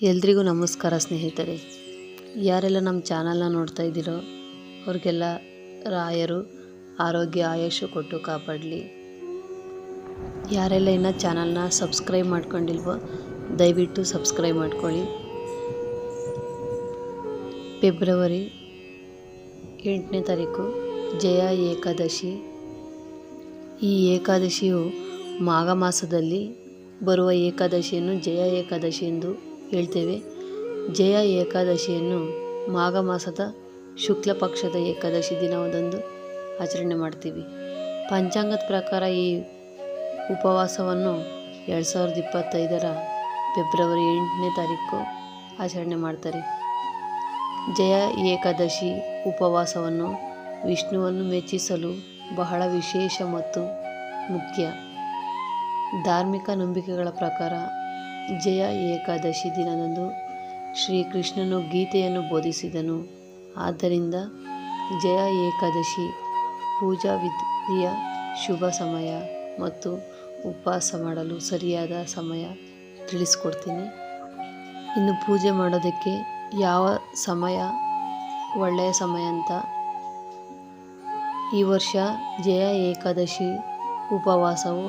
ಎಲ್ರಿಗೂ ನಮಸ್ಕಾರ ಸ್ನೇಹಿತರೆ. ಯಾರೆಲ್ಲ ನಮ್ಮ ಚಾನಲ್ನ ನೋಡ್ತಾ ಇದ್ದೀರೋ ಅವ್ರಿಗೆಲ್ಲ ರಾಯರು ಆರೋಗ್ಯ ಆಯುಷು ಕೊಟ್ಟು ಕಾಪಾಡಲಿ. ಯಾರೆಲ್ಲ ಇನ್ನೂ ಚಾನಲ್ನ ಸಬ್ಸ್ಕ್ರೈಬ್ ಮಾಡ್ಕೊಂಡಿಲ್ವೋ ದಯವಿಟ್ಟು ಸಬ್ಸ್ಕ್ರೈಬ್ ಮಾಡ್ಕೊಳ್ಳಿ. ಫೆಬ್ರವರಿ ಎಂಟನೇ ತಾರೀಕು, ಜಯ ಏಕಾದಶಿ. ಈ ಏಕಾದಶಿಯು ಮಾಘ ಮಾಸದಲ್ಲಿ ಬರುವ ಏಕಾದಶಿಯನ್ನು ಜಯ ಏಕಾದಶಿ ಎಂದು ಹೇಳ್ತೇವೆ. ಜಯ ಏಕಾದಶಿಯನ್ನು ಮಾಘ ಮಾಸದ ಶುಕ್ಲ ಪಕ್ಷದ ಏಕಾದಶಿ ದಿನದಂದು ಆಚರಣೆ ಮಾಡ್ತೀವಿ. ಪಂಚಾಂಗದ ಪ್ರಕಾರ ಈ ಉಪವಾಸವನ್ನು ಎರಡು ಸಾವಿರದ ಇಪ್ಪತ್ತೈದರ ಫೆಬ್ರವರಿ ಎಂಟನೇ ತಾರೀಕು ಆಚರಣೆ ಮಾಡ್ತಾರೆ. ಜಯ ಏಕಾದಶಿ ಉಪವಾಸವನ್ನು ವಿಷ್ಣುವನ್ನು ಮೆಚ್ಚಿಸಲು ಬಹಳ ವಿಶೇಷ ಮತ್ತು ಮುಖ್ಯ. ಧಾರ್ಮಿಕ ನಂಬಿಕೆಗಳ ಪ್ರಕಾರ ಜಯ ಏಕಾದಶಿ ದಿನದಂದು ಶ್ರೀಕೃಷ್ಣನು ಗೀತೆಯನ್ನು ಬೋಧಿಸಿದನು. ಆದ್ದರಿಂದ ಜಯ ಏಕಾದಶಿ ಪೂಜಾ ವಿಧಿಯ ಶುಭ ಸಮಯ ಮತ್ತು ಉಪವಾಸ ಮಾಡಲು ಸರಿಯಾದ ಸಮಯ ತಿಳಿಸ್ಕೊಡ್ತೀನಿ. ಇನ್ನು ಪೂಜೆ ಮಾಡೋದಕ್ಕೆ ಯಾವ ಸಮಯ ಒಳ್ಳೆಯ ಸಮಯ ಅಂತ? ಈ ವರ್ಷ ಜಯ ಏಕಾದಶಿ ಉಪವಾಸವು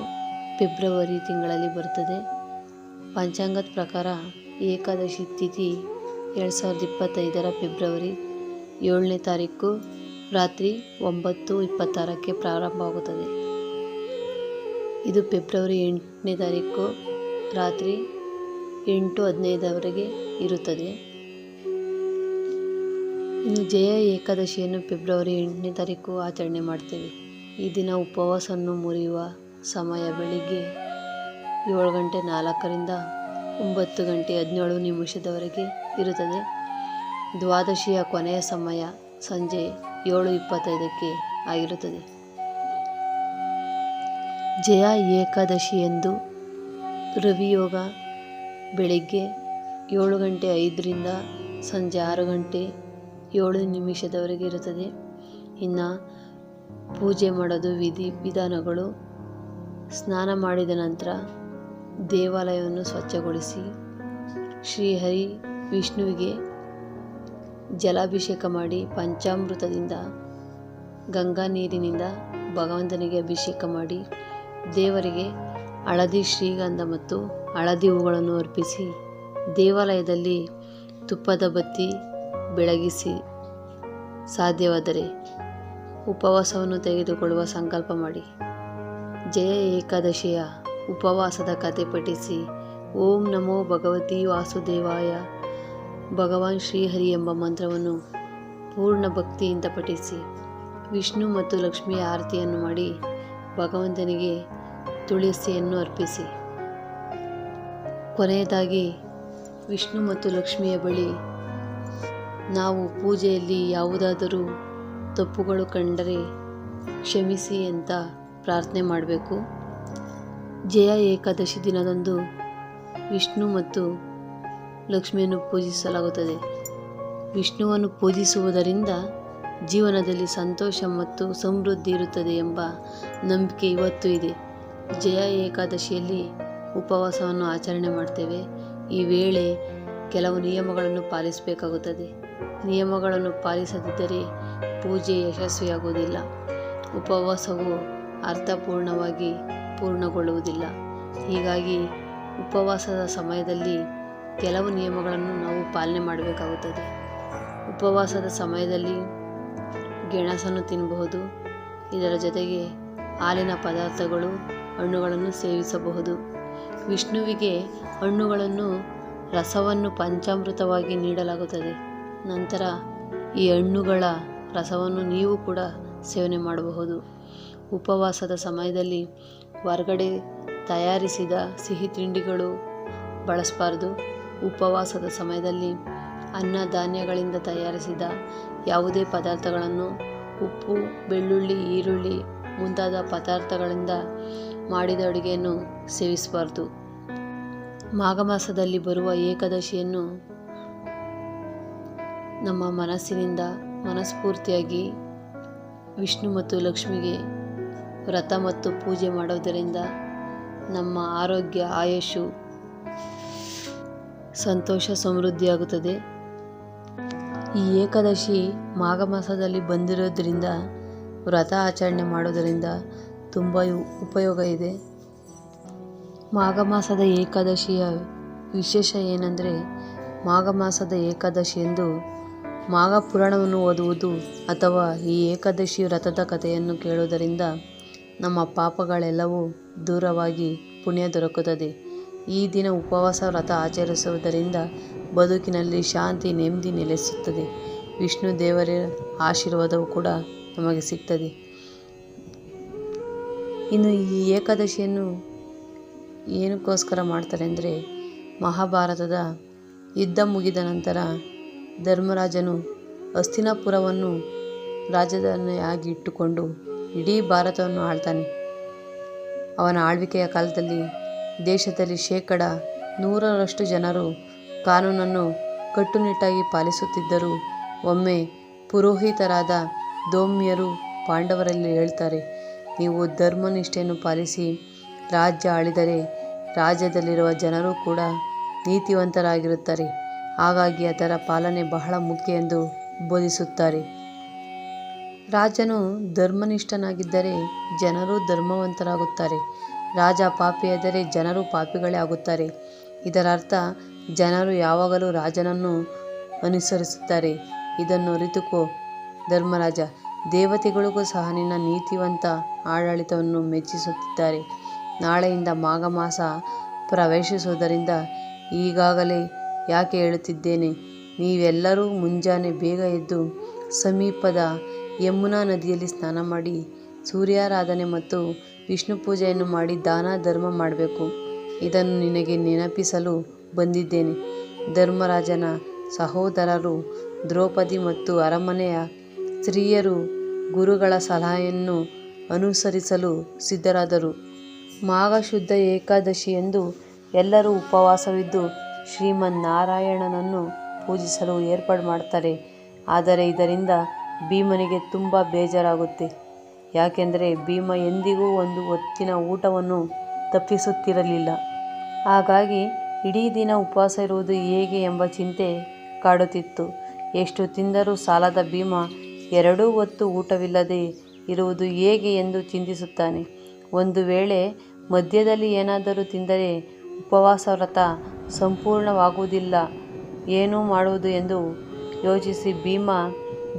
ಫೆಬ್ರವರಿ ತಿಂಗಳಲ್ಲಿ ಬರ್ತದೆ ಪಂಚಾಂಗದ ಪ್ರಕಾರ ಏಕಾದಶಿ ತಿಥಿ ಎರಡು ಸಾವಿರದ ಇಪ್ಪತ್ತೈದರ ಫೆಬ್ರವರಿ ಏಳನೇ ತಾರೀಕು ರಾತ್ರಿ ಒಂಬತ್ತು ಇಪ್ಪತ್ತಾರಕ್ಕೆ ಪ್ರಾರಂಭವಾಗುತ್ತದೆ. ಇದು ಫೆಬ್ರವರಿ ಎಂಟನೇ ತಾರೀಕು ರಾತ್ರಿ ಎಂಟು ಹದಿನೈದರವರೆಗೆ ಇರುತ್ತದೆ. ಇನ್ನು ಜಯ ಏಕಾದಶಿಯನ್ನು ಫೆಬ್ರವರಿ ಎಂಟನೇ ತಾರೀಕು ಆಚರಣೆ ಮಾಡ್ತೇವೆ. ಈ ದಿನ ಉಪವಾಸವನ್ನು ಮುರಿಯುವ ಸಮಯ ಬೆಳಿಗ್ಗೆ ಏಳು ಗಂಟೆ ನಾಲ್ಕರಿಂದ ಒಂಬತ್ತು ಗಂಟೆ ಹದಿನೇಳು ನಿಮಿಷದವರೆಗೆ ಇರುತ್ತದೆ. ದ್ವಾದಶಿಯ ಕೊನೆಯ ಸಮಯ ಸಂಜೆ ಏಳು ಇಪ್ಪತ್ತೈದಕ್ಕೆ ಆಗಿರುತ್ತದೆ. ಜಯ ಏಕಾದಶಿ ಎಂದು ರವಿಯೋಗ ಬೆಳಿಗ್ಗೆ ಏಳು ಗಂಟೆ ಐದರಿಂದ ಸಂಜೆ ಆರು ಗಂಟೆ ಏಳು ನಿಮಿಷದವರೆಗೆ ಇರುತ್ತದೆ. ಇನ್ನು ಪೂಜೆ ಮಾಡೋದು ವಿಧಿ ವಿಧಾನಗಳು. ಸ್ನಾನ ಮಾಡಿದ ನಂತರ ದೇವಾಲಯವನ್ನು ಸ್ವಚ್ಛಗೊಳಿಸಿ ಶ್ರೀಹರಿ ವಿಷ್ಣುವಿಗೆ ಜಲಾಭಿಷೇಕ ಮಾಡಿ ಪಂಚಾಮೃತದಿಂದ ಗಂಗಾ ನೀರಿನಿಂದ ಭಗವಂತನಿಗೆ ಅಭಿಷೇಕ ಮಾಡಿ ದೇವರಿಗೆ ಹಳದಿ ಶ್ರೀಗಂಧ ಮತ್ತು ಹಳದಿ ಹೂಗಳನ್ನು ಅರ್ಪಿಸಿ ದೇವಾಲಯದಲ್ಲಿ ತುಪ್ಪದ ಬತ್ತಿ ಬೆಳಗಿಸಿ ಸಾಧ್ಯವಾದರೆ ಉಪವಾಸವನ್ನು ತೆಗೆದುಕೊಳ್ಳುವ ಸಂಕಲ್ಪ ಮಾಡಿ. ಜಯ ಏಕಾದಶಿಯ ಉಪವಾಸದ ಕತೆ ಪಠಿಸಿ. ಓಂ ನಮೋ ಭಗವತಿ ವಾಸುದೇವಾಯ. ಭಗವಾನ್ ಶ್ರೀಹರಿ ಎಂಬ ಮಂತ್ರವನ್ನು ಪೂರ್ಣ ಭಕ್ತಿಯಿಂದ ಪಠಿಸಿ. ವಿಷ್ಣು ಮತ್ತು ಲಕ್ಷ್ಮಿಯ ಆರತಿಯನ್ನು ಮಾಡಿ ಭಗವಂತನಿಗೆ ತುಳಸಿಯನ್ನು ಅರ್ಪಿಸಿ. ಕೊನೆಯದಾಗಿ, ವಿಷ್ಣು ಮತ್ತು ಲಕ್ಷ್ಮಿಯ ಬಳಿ ನಾವು ಪೂಜೆಯಲ್ಲಿ ಯಾವುದಾದರೂ ತಪ್ಪುಗಳು ಕಂಡರೆ ಕ್ಷಮಿಸಿ ಅಂತ ಪ್ರಾರ್ಥನೆ ಮಾಡಬೇಕು. ಜಯ ಏಕಾದಶಿ ದಿನದಂದು ವಿಷ್ಣು ಮತ್ತು ಲಕ್ಷ್ಮಿಯನ್ನು ಪೂಜಿಸಲಾಗುತ್ತದೆ. ವಿಷ್ಣುವನ್ನು ಪೂಜಿಸುವುದರಿಂದ ಜೀವನದಲ್ಲಿ ಸಂತೋಷ ಮತ್ತು ಸಮೃದ್ಧಿ ಇರುತ್ತದೆ ಎಂಬ ನಂಬಿಕೆ ಇವತ್ತು ಇದೆ. ಜಯ ಏಕಾದಶಿಯಲ್ಲಿ ಉಪವಾಸವನ್ನು ಆಚರಣೆ ಮಾಡ್ತೇವೆ. ಈ ವೇಳೆ ಕೆಲವು ನಿಯಮಗಳನ್ನು ಪಾಲಿಸಬೇಕಾಗುತ್ತದೆ. ನಿಯಮಗಳನ್ನು ಪಾಲಿಸದಿದ್ದರೆ ಪೂಜೆ ಯಶಸ್ವಿಯಾಗುವುದಿಲ್ಲ. ಉಪವಾಸವು ಅರ್ಥಪೂರ್ಣವಾಗಿ ಪೂರ್ಣಗೊಳ್ಳುವುದಿಲ್ಲ. ಹೀಗಾಗಿ ಉಪವಾಸದ ಸಮಯದಲ್ಲಿ ಕೆಲವು ನಿಯಮಗಳನ್ನು ನಾವು ಪಾಲನೆ ಮಾಡಬೇಕಾಗುತ್ತದೆ. ಉಪವಾಸದ ಸಮಯದಲ್ಲಿ ಗೆಣಸನ್ನು ತಿನ್ನಬಹುದು ಇದರ ಜೊತೆಗೆ ಹಾಲಿನ ಪದಾರ್ಥಗಳು, ಹಣ್ಣುಗಳನ್ನು ಸೇವಿಸಬಹುದು. ವಿಷ್ಣುವಿಗೆ ಹಣ್ಣುಗಳನ್ನು ರಸವನ್ನು ಪಂಚಾಮೃತವಾಗಿ ನೀಡಲಾಗುತ್ತದೆ. ನಂತರ ಈ ಹಣ್ಣುಗಳ ರಸವನ್ನು ನೀವು ಕೂಡ ಸೇವನೆ ಮಾಡಬಹುದು. ಉಪವಾಸದ ಸಮಯದಲ್ಲಿ ಹೊರಗಡೆ ತಯಾರಿಸಿದ ಸಿಹಿ ತಿಂಡಿಗಳು ಬಳಸಬಾರ್ದು. ಉಪವಾಸದ ಸಮಯದಲ್ಲಿ ಅನ್ನ ಧಾನ್ಯಗಳಿಂದ ತಯಾರಿಸಿದ ಯಾವುದೇ ಪದಾರ್ಥಗಳನ್ನು ಉಪ್ಪು, ಬೆಳ್ಳುಳ್ಳಿ, ಈರುಳ್ಳಿ ಮುಂತಾದ ಪದಾರ್ಥಗಳಿಂದ ಮಾಡಿದ ಅಡುಗೆಯನ್ನು ಸೇವಿಸಬಾರ್ದು. ಮಾಘ ಮಾಸದಲ್ಲಿ ಬರುವ ಏಕಾದಶಿಯನ್ನು ನಮ್ಮ ಮನಸ್ಸಿನಿಂದ ಮನಸ್ಫೂರ್ತಿಯಾಗಿ ವಿಷ್ಣು ಮತ್ತು ಲಕ್ಷ್ಮಿಗೆ ವ್ರತ ಮತ್ತು ಪೂಜೆ ಮಾಡೋದರಿಂದ ನಮ್ಮ ಆರೋಗ್ಯ ಆಯುಷು ಸಂತೋಷ ಸಮೃದ್ಧಿಯಾಗುತ್ತದೆ ಈ ಏಕಾದಶಿ ಮಾಘ ಮಾಸದಲ್ಲಿ ಬಂದಿರೋದ್ರಿಂದ ವ್ರತ ಆಚರಣೆ ಮಾಡೋದರಿಂದ ತುಂಬ ಉಪಯೋಗ ಇದೆ. ಮಾಘ ಮಾಸದ ಏಕಾದಶಿಯ ವಿಶೇಷ ಏನಂದರೆ ಮಾಘ ಮಾಸದ ಏಕಾದಶಿ ಎಂದು ಮಾಘ ಪುರಾಣವನ್ನು ಓದುವುದು ಅಥವಾ ಈ ಏಕಾದಶಿ ವ್ರತದ ಕಥೆಯನ್ನು ಕೇಳುವುದರಿಂದ ನಮ್ಮ ಪಾಪಗಳೆಲ್ಲವೂ ದೂರವಾಗಿ ಪುಣ್ಯ ದೊರಕುತ್ತದೆ. ಈ ದಿನ ಉಪವಾಸ ವ್ರತ ಆಚರಿಸುವುದರಿಂದ ಬದುಕಿನಲ್ಲಿ ಶಾಂತಿ ನೆಮ್ಮದಿ ನೆಲೆಸುತ್ತದೆ. ವಿಷ್ಣು ದೇವರ ಆಶೀರ್ವಾದವು ಕೂಡ ನಮಗೆ ಸಿಗ್ತದೆ. ಇನ್ನು ಈ ಏಕಾದಶಿಯನ್ನು ಏನಕ್ಕೋಸ್ಕರ ಮಾಡ್ತಾರೆ ಅಂದರೆ ಮಹಾಭಾರತದ ಯುದ್ಧ ಮುಗಿದ ನಂತರ ಧರ್ಮರಾಜನು ಹಸ್ತಿನಾಪುರವನ್ನು ರಾಜಧಾನಿಯಾಗಿ ಇಟ್ಟುಕೊಂಡು ಇಡೀ ಭಾರತವನ್ನು ಆಳ್ತಾನೆ. ಅವನ ಆಳ್ವಿಕೆಯ ಕಾಲದಲ್ಲಿ ದೇಶದಲ್ಲಿ ಶೇಕಡ ನೂರರಷ್ಟು ಜನರು ಕಾನೂನನ್ನು ಕಟ್ಟುನಿಟ್ಟಾಗಿ ಪಾಲಿಸುತ್ತಿದ್ದರು ಒಮ್ಮೆ ಪುರೋಹಿತರಾದ ದೋಮ್ಯರು ಪಾಂಡವರಲ್ಲಿ ಹೇಳ್ತಾರೆ, ನೀವು ಧರ್ಮನಿಷ್ಠೆಯನ್ನು ಪಾಲಿಸಿ ರಾಜ್ಯ ಆಳಿದರೆ ರಾಜ್ಯದಲ್ಲಿರುವ ಜನರು ಕೂಡ ನೀತಿವಂತರಾಗಿರುತ್ತಾರೆ. ಹಾಗಾಗಿ ಅದರ ಪಾಲನೆ ಬಹಳ ಮುಖ್ಯ ಎಂದು ಬೋಧಿಸುತ್ತಾರೆ. ರಾಜನು ಧರ್ಮನಿಷ್ಠನಾಗಿದ್ದರೆ ಜನರು ಧರ್ಮವಂತರಾಗುತ್ತಾರೆ. ರಾಜ ಪಾಪಿಯಾದರೆ ಜನರು ಪಾಪಿಗಳೇ ಆಗುತ್ತಾರೆ. ಇದರ ಅರ್ಥ ಜನರು ಯಾವಾಗಲೂ ರಾಜನನ್ನು ಅನುಸರಿಸುತ್ತಾರೆ. ಇದನ್ನು ಅರಿತುಕೋ, ಧರ್ಮರಾಜ. ದೇವತೆಗಳಿಗೂ ಸಹ ನಿನ್ನ ನೀತಿವಂತ ಆಡಳಿತವನ್ನು ಮೆಚ್ಚಿಸುತ್ತಿದ್ದಾರೆ. ನಾಳೆಯಿಂದ ಮಾಘ ಮಾಸ ಪ್ರವೇಶಿಸುವುದರಿಂದ ಈಗಾಗಲೇ ಯಾಕೆ ಹೇಳುತ್ತಿದ್ದೇನೆ ನೀವೆಲ್ಲರೂ ಮುಂಜಾನೆ ಬೇಗ ಎದ್ದು ಸಮೀಪದ ಯಮುನಾ ನದಿಯಲ್ಲಿ ಸ್ನಾನ ಮಾಡಿ ಸೂರ್ಯಾರಾಧನೆ ಮತ್ತು ವಿಷ್ಣು ಪೂಜೆಯನ್ನು ಮಾಡಿ ದಾನ, ಧರ್ಮ ಮಾಡಬೇಕು. ಇದನ್ನು ನಿನಗೆ ನೆನಪಿಸಲು ಬಂದಿದ್ದೇನೆ. ಧರ್ಮರಾಜನ ಸಹೋದರರು, ದ್ರೌಪದಿ ಮತ್ತು ಅರಮನೆಯ ಸ್ತ್ರೀಯರು ಗುರುಗಳ ಸಲಹೆಯನ್ನು ಅನುಸರಿಸಲು ಸಿದ್ಧರಾದರು. ಮಾಘ ಶುದ್ಧ ಏಕಾದಶಿ ಎಂದು ಎಲ್ಲರೂ ಉಪವಾಸವಿದ್ದು ಶ್ರೀಮನ್ನಾರಾಯಣನನ್ನು ಪೂಜಿಸಲು ಏರ್ಪಾಡು ಮಾಡ್ತಾರೆ. ಆದರೆ ಇದರಿಂದ ಭೀಮನಿಗೆ ತುಂಬ ಬೇಜಾರಾಗುತ್ತೆ. ಯಾಕೆಂದರೆ ಭೀಮ ಎಂದಿಗೂ ಒಂದು ಹೊತ್ತಿನ ಊಟವನ್ನು ತಪ್ಪಿಸುತ್ತಿರಲಿಲ್ಲ. ಹಾಗಾಗಿ ಇಡೀ ದಿನ ಉಪವಾಸ ಇರುವುದು ಹೇಗೆ ಎಂಬ ಚಿಂತೆ ಕಾಡುತ್ತಿತ್ತು. ಎಷ್ಟು ತಿಂದರೂ ಸಾಲದ ಭೀಮ ಎರಡೂ ಹೊತ್ತು ಊಟವಿಲ್ಲದೆ ಇರುವುದು ಹೇಗೆ ಎಂದು ಚಿಂತಿಸುತ್ತಾನೆ. ಒಂದು ವೇಳೆ ಮಧ್ಯದಲ್ಲಿ ಏನಾದರೂ ತಿಂದರೆ ಉಪವಾಸ ವ್ರತ ಸಂಪೂರ್ಣವಾಗುವುದಿಲ್ಲ. ಏನೂ ಮಾಡುವುದು ಎಂದು ಯೋಚಿಸಿ ಭೀಮ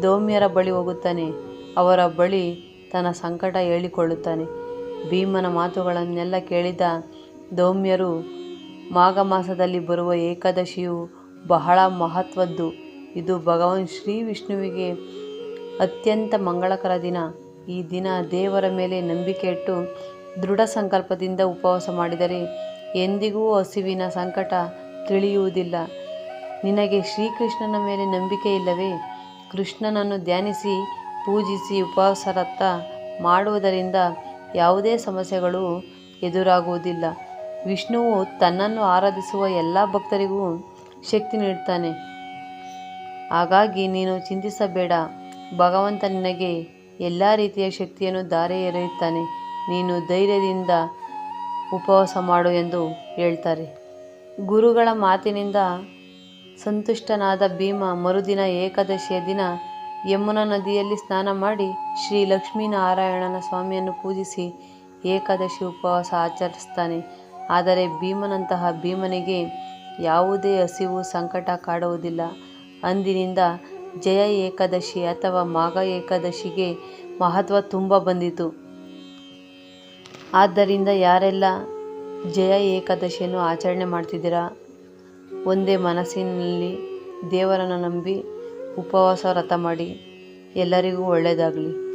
ದೌಮ್ಯರ ಬಳಿ ಹೋಗುತ್ತಾನೆ. ಅವರ ಬಳಿ ತನ್ನ ಸಂಕಟ ಹೇಳಿಕೊಳ್ಳುತ್ತಾನೆ. ಭೀಮನ ಮಾತುಗಳನ್ನೆಲ್ಲ ಕೇಳಿದ ದೋಮ್ಯರು ಮಾಘ ಮಾಸದಲ್ಲಿ ಬರುವ ಏಕಾದಶಿಯು ಬಹಳ ಮಹತ್ವದ್ದು. ಇದು ಭಗವಾನ್ ಶ್ರೀ ವಿಷ್ಣುವಿಗೆ ಅತ್ಯಂತ ಮಂಗಳಕರ ದಿನ. ಈ ದಿನ ದೇವರ ಮೇಲೆ ನಂಬಿಕೆ ಇಟ್ಟು ದೃಢ ಸಂಕಲ್ಪದಿಂದ ಉಪವಾಸ ಮಾಡಿದರೆ ಎಂದಿಗೂ ಹಸಿವಿನ ಸಂಕಟ ತಿಳಿಯುವುದಿಲ್ಲ. ನಿನಗೆ ಶ್ರೀಕೃಷ್ಣನ ಮೇಲೆ ನಂಬಿಕೆ ಇಲ್ಲವೇ? ಕೃಷ್ಣನನ್ನು ಧ್ಯಾನಿಸಿ, ಪೂಜಿಸಿ ಉಪವಾಸರತ್ತ ಮಾಡುವುದರಿಂದ ಯಾವುದೇ ಸಮಸ್ಯೆಗಳು ಎದುರಾಗುವುದಿಲ್ಲ. ವಿಷ್ಣುವು ತನ್ನನ್ನು ಆರಾಧಿಸುವ ಎಲ್ಲ ಭಕ್ತರಿಗೂ ಶಕ್ತಿ ನೀಡುತ್ತಾನೆ. ಹಾಗಾಗಿ ನೀನು ಚಿಂತಿಸಬೇಡ. ಭಗವಂತ ನಿನಗೆ ಎಲ್ಲ ರೀತಿಯ ಶಕ್ತಿಯನ್ನು ಧಾರೆ ಎರೆಯುತ್ತಾನೆ. ನೀನು ಧೈರ್ಯದಿಂದ ಉಪವಾಸ ಮಾಡು ಎಂದು ಹೇಳ್ತಾರೆ. ಗುರುಗಳ ಮಾತಿನಿಂದ ಸಂತುಷ್ಟನಾದ ಭೀಮ ಮರುದಿನ ಏಕಾದಶಿಯ ದಿನ ಯಮುನಾ ನದಿಯಲ್ಲಿ ಸ್ನಾನ ಮಾಡಿ ಶ್ರೀ ಲಕ್ಷ್ಮೀನಾರಾಯಣನ ಸ್ವಾಮಿಯನ್ನು ಪೂಜಿಸಿ ಏಕಾದಶಿ ಉಪವಾಸ ಆಚರಿಸ್ತಾನೆ. ಆದರೆ ಭೀಮನಂತಹ ಭೀಮನಿಗೆ ಯಾವುದೇ ಹಸಿವು ಸಂಕಟ ಕಾಡುವುದಿಲ್ಲ. ಅಂದಿನಿಂದ ಜಯ ಏಕಾದಶಿ ಅಥವಾ ಮಾಘ ಏಕಾದಶಿಗೆ ಮಹತ್ವ ತುಂಬ ಬಂದಿತು. ಆದ್ದರಿಂದ ಯಾರೆಲ್ಲ ಜಯ ಏಕಾದಶಿಯನ್ನು ಆಚರಣೆ ಮಾಡ್ತಿದ್ದೀರಾ? ಒಂದೇ ಮನಸ್ಸಿನಲ್ಲಿ ದೇವರನ್ನು ನಂಬಿ ಉಪವಾಸ ವ್ರತ ಮಾಡಿ ಎಲ್ಲರಿಗೂ ಒಳ್ಳೆಯದಾಗಲಿ